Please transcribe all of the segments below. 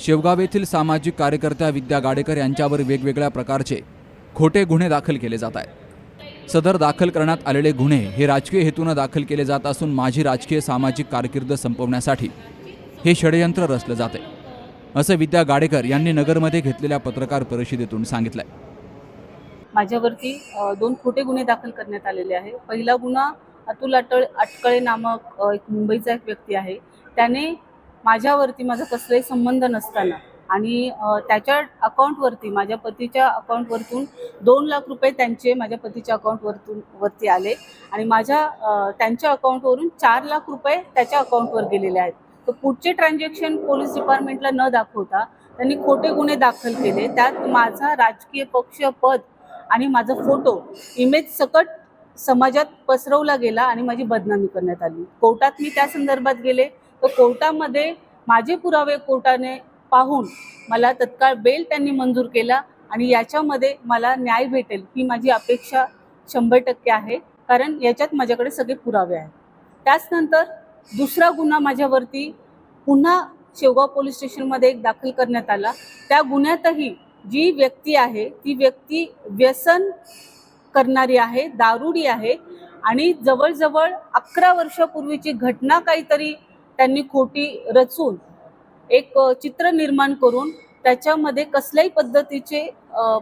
शेवगाव येथील सामाजिक कार्यकर्त्या विद्या गाडेकर यांच्यावर वेगवेगळ्या प्रकारचे खोटे गुन्हे दाखल केले जात आहेत. सदर दाखल करण्यात आलेले गुन्हे हे राजकीय हेतूनं दाखल केले जात असून माझी राजकीय सामाजिक कारकीर्द संपवण्यासाठी हे षडयंत्र रचलं जाते असं विद्या गाडेकर यांनी नगरमध्ये घेतलेल्या पत्रकार परिषदेतून सांगितलंय. माझ्यावरती दोन खोटे गुन्हे दाखल करण्यात आलेले आहे. पहिला गुन्हा अतुल अटळ अटकळे नामक एक मुंबईचा एक व्यक्ती आहे. त्याने माझ्यावरती माझा कसलाही संबंध नसताना. आणि त्याच्या अकाउंटवरती माझ्या पतीच्या अकाउंटवरतून दोन लाख रुपये त्यांचे माझ्या पतीच्या अकाउंटवरतून वरती आले. आणि माझ्या त्यांच्या अकाउंटवरून चार लाख रुपये त्याच्या अकाउंटवर गेलेले आहेत. तर पुढचे ट्रान्झॅक्शन पोलीस डिपार्टमेंटला न दाखवता त्यांनी खोटे गुन्हे दाखल केले. त्यात माझा राजकीय पक्ष पद आणि माझा फोटो इमेज सकट समाजात पसरवला गेला आणि माझी बदनामी करण्यात आली. कोर्टात मी त्या संदर्भात गेले. तर कोर्टामध्ये माझे पुरावे कोर्टाने पाहून मला तत्काळ बेल त्यांनी मंजूर केला आणि याच्यामध्ये मला न्याय भेटेल ही माझी अपेक्षा शंभर टक्के आहे. कारण याच्यात माझ्याकडे सगळे पुरावे आहेत. त्याचनंतर दुसरा गुन्हा माझ्यावरती पुन्हा शेवगाव पोलीस स्टेशनमध्ये एक दाखल करण्यात आला. त्या गुन्ह्यातही जी व्यक्ती आहे ती व्यक्ती व्यसन करणारी आहे दारुडी आहे आणि जवळजवळ अकरा वर्षापूर्वीची घटना काहीतरी त्यांनी खोटी रचून एक चित्र निर्माण करून त्याच्यामध्ये कसल्याही पद्धतीचे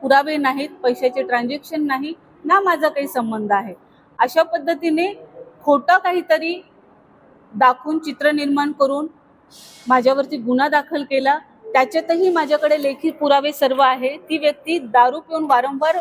पुरावे नाहीत पैशाचे ट्रान्झॅक्शन नाही ना माझा काही संबंध आहे. अशा पद्धतीने खोटं काहीतरी दाखवून चित्र निर्माण करून माझ्यावरती गुन्हा दाखल केला. त्याच्यातही माझ्याकडे लेखी पुरावे सर्व आहे ती व्यक्ती दारू पिऊन वारंवार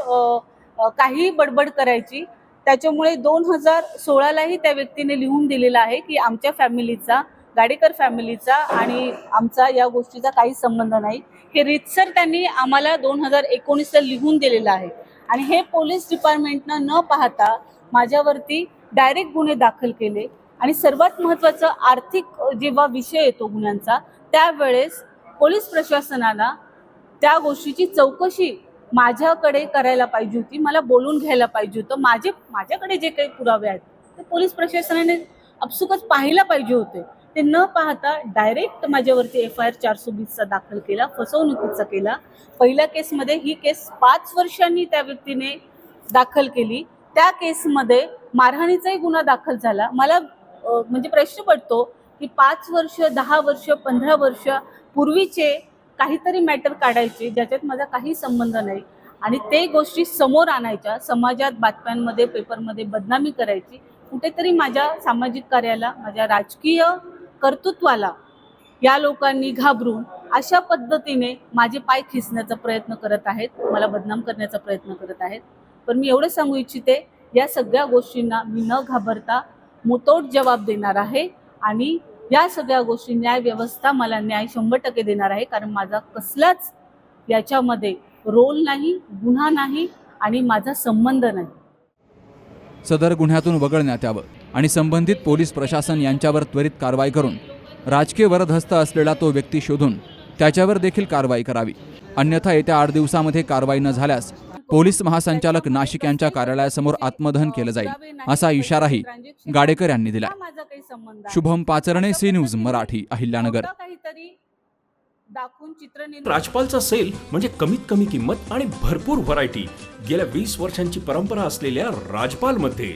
काहीही बडबड करायची. त्याच्यामुळे दोन हजार सोळालाही त्या व्यक्तीने लिहून दिलेलं आहे की आमच्या फॅमिलीचा गाडेकर फॅमिलीचा आणि आमचा या गोष्टीचा काही संबंध नाही. हे रितसर त्यांनी आम्हाला दोन हजार एकोणीसला लिहून दिलेलं आहे. आणि हे पोलीस डिपार्टमेंटनं न पाहता माझ्यावरती डायरेक्ट गुन्हे दाखल केले. आणि सर्वात महत्त्वाचं आर्थिक जेव्हा विषय येतो गुन्ह्यांचा त्यावेळेस पोलीस प्रशासनाला त्या गोष्टीची चौकशी माझ्याकडे करायला पाहिजे होती मला बोलून घ्यायला पाहिजे होतं. माझे माझ्याकडे जे काही पुरावे आहेत ते पोलीस प्रशासनाने आपसुकच पाहायला पाहिजे होते. ते न पाहता डायरेक्ट माझ्यावरती एफ आय आर चारशे वीसचा दाखल केला फसवणुकीचा केला. पहिल्या केसमध्ये ही केस पाच वर्षांनी त्या व्यक्तीने दाखल केली. त्या केसमध्ये मारहाणीचाही गुन्हा दाखल झाला. मला म्हणजे प्रश्न पडतो की पाच वर्ष दहा वर्ष पंधरा वर्ष पूर्वीचे काहीतरी मॅटर काढायचे ज्याच्यात माझा काही संबंध नाही. आणि ते गोष्टी समोर आणायच्या समाजात बातम्यांमध्ये पेपरमध्ये बदनामी करायची कुठेतरी माझ्या सामाजिक कार्याला माझ्या राजकीय कर्तृत्वाला या लोकांनी घाबरून अशा पद्धतीने माझे पाय खिसण्याचा प्रयत्न करत आहेत. मला बदनाम करण्याचा प्रयत्न करत आहेत. पण मी एवढं सांगू इच्छिते या सगळ्या गोष्टींना मी न घाबरता मुतोड जबाब देणार आहे आणि या सगळ्या गोष्टी न्याय व्यवस्था मला न्याय शंभर टक्के देणार आहे. कारण माझा कसलाच याच्यामध्ये रोल नाही गुन्हा नाही आणि माझा संबंध नाही. सदर गुन्ह्यातून वगळण्यात यावं. आणि संबंधित पोलीस प्रशासन यांच्यावर त्वरित कारवाई करून राजकीय वरदहस्त असलेला तो व्यक्ती शोधून त्याच्यावर देखील कारवाई करावी. अन्यथा येत्या आठ दिवसामध्ये कारवाई न झाल्यास पोलीस महासंचालक नाशिक यांच्या कार्यालयासमोर आत्मदहन केलं जाईल असा इशाराही गाडेकर यांनी दिला. Shubham Pacharne C news Marathi Ahilyanagar. राजपालचा sale म्हणजे कमीत कमी किंमत आणि भरपूर व्हरायटी गेल्या वीस वर्षांची परंपरा असलेल्या राजपाल मध्ये